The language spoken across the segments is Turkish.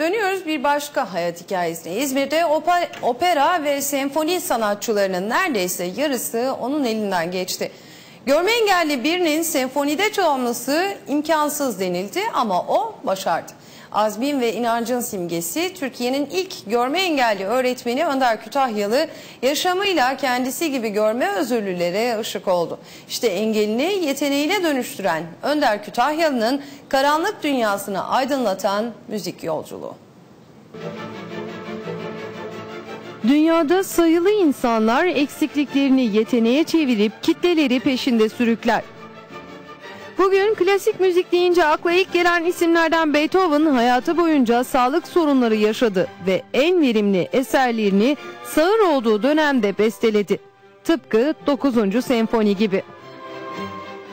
Dönüyoruz bir başka hayat hikayesine. İzmir'de opera ve senfoni sanatçılarının neredeyse yarısı onun elinden geçti. Görme engelli birinin senfonide çalması imkansız denildi ama o başardı. Azmin ve inancın simgesi Türkiye'nin ilk görme engelli öğretmeni Önder Kütahyalı yaşamıyla kendisi gibi görme özürlülere ışık oldu. İşte engelini yeteneğine dönüştüren Önder Kütahyalı'nın karanlık dünyasını aydınlatan müzik yolculuğu. Dünyada sayılı insanlar eksikliklerini yeteneğe çevirip kitleleri peşinde sürükler. Bugün klasik müzik deyince akla ilk gelen isimlerden Beethoven hayatı boyunca sağlık sorunları yaşadı ve en verimli eserlerini sağır olduğu dönemde besteledi. Tıpkı 9. senfoni gibi.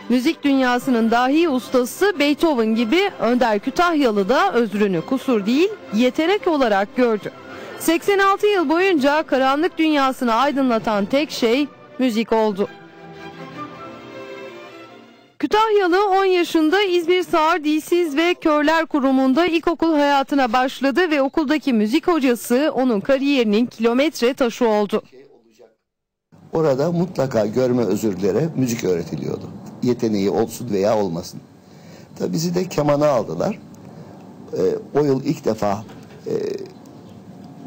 Müzik dünyasının dahi ustası Beethoven gibi Önder Kütahyalı da özrünü kusur değil yetenek olarak gördü. 86 yıl boyunca karanlık dünyasını aydınlatan tek şey müzik oldu. Kütahyalı 10 yaşında İzmir Sağır Dilsiz ve Körler Kurumu'nda ilkokul hayatına başladı ve okuldaki müzik hocası onun kariyerinin kilometre taşı oldu. Orada mutlaka görme özürlere müzik öğretiliyordu. Yeteneği olsun veya olmasın. Tabi bizi de kemana aldılar. Ee, o yıl ilk defa e,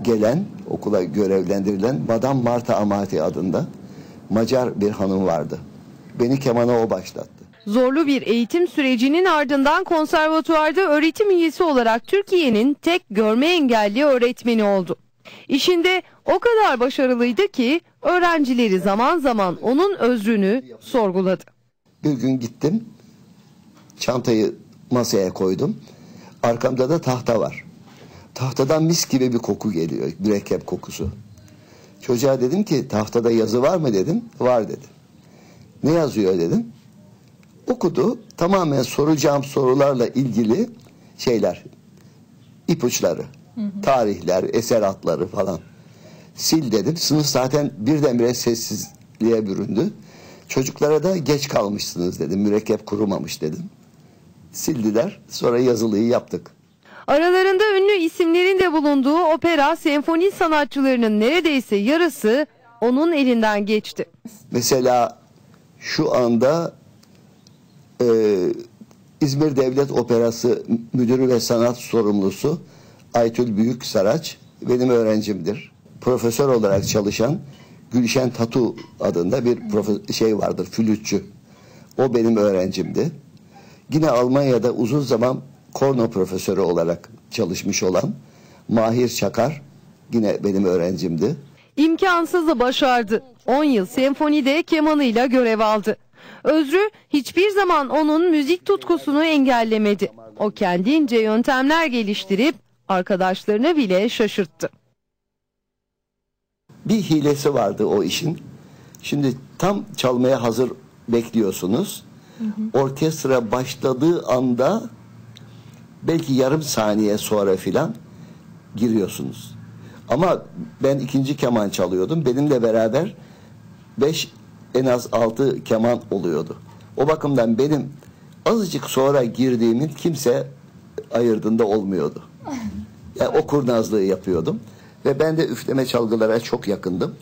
gelen, okula görevlendirilen Madame Marta Amati adında Macar bir hanım vardı. Beni kemana o başlattı. Zorlu bir eğitim sürecinin ardından konservatuvarda öğretim üyesi olarak Türkiye'nin tek görme engelli öğretmeni oldu. İşinde o kadar başarılıydı ki öğrencileri zaman zaman onun özrünü sorguladı. Bir gün gittim. Çantayı masaya koydum. Arkamda da tahta var. Tahtadan mis gibi bir koku geliyor. Mürekkep kokusu. Çocuğa dedim ki tahtada yazı var mı dedim. Var dedi. Ne yazıyor dedim. Okudu. Tamamen soracağım sorularla ilgili şeyler. ipuçları. Tarihler, eser adları falan. Sil dedim. Sınıf zaten birdenbire sessizliğe büründü. Çocuklara da geç kalmışsınız dedim. Mürekkep kurumamış dedim. Sildiler. Sonra yazılıyı yaptık. Aralarında ünlü isimlerin de bulunduğu opera senfoni sanatçılarının neredeyse yarısı onun elinden geçti. Mesela şu anda e, İzmir Devlet Operası Müdürü ve Sanat Sorumlusu Aytül Büyük Saraç benim öğrencimdir. Profesör olarak çalışan Gülşen Tatu adında bir şey vardır, flütçü. O benim öğrencimdi. Yine Almanya'da uzun zaman korno profesörü olarak çalışmış olan Mahir Çakar yine benim öğrencimdi. İmkansızı başardı. 10 yıl senfonide kemanıyla görev aldı. Özrü hiçbir zaman onun müzik tutkusunu engellemedi. O kendince yöntemler geliştirip arkadaşlarını bile şaşırttı. Bir hilesi vardı o işin. Şimdi tam çalmaya hazır bekliyorsunuz. Orkestra başladığı anda belki yarım saniye sonra filan giriyorsunuz. Ama ben ikinci keman çalıyordum. Benimle beraber beş en az altı keman oluyordu. O bakımdan benim azıcık sonra girdiğimin kimse ayırdığında olmuyordu. Yani o kurnazlığı yapıyordum. Ve ben de üfleme çalgılara çok yakındım.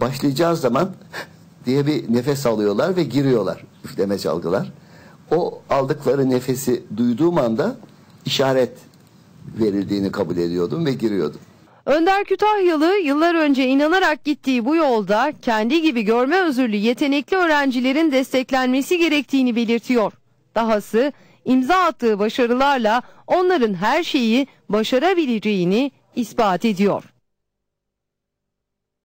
Başlayacağız zaman diye bir nefes alıyorlar ve giriyorlar üfleme çalgılar. O aldıkları nefesi duyduğum anda işaret verildiğini kabul ediyordum ve giriyordum. Önder Kütahyalı yıllar önce inanarak gittiği bu yolda kendi gibi görme özürlü yetenekli öğrencilerin desteklenmesi gerektiğini belirtiyor. Dahası imza attığı başarılarla onların her şeyi başarabileceğini ispat ediyor.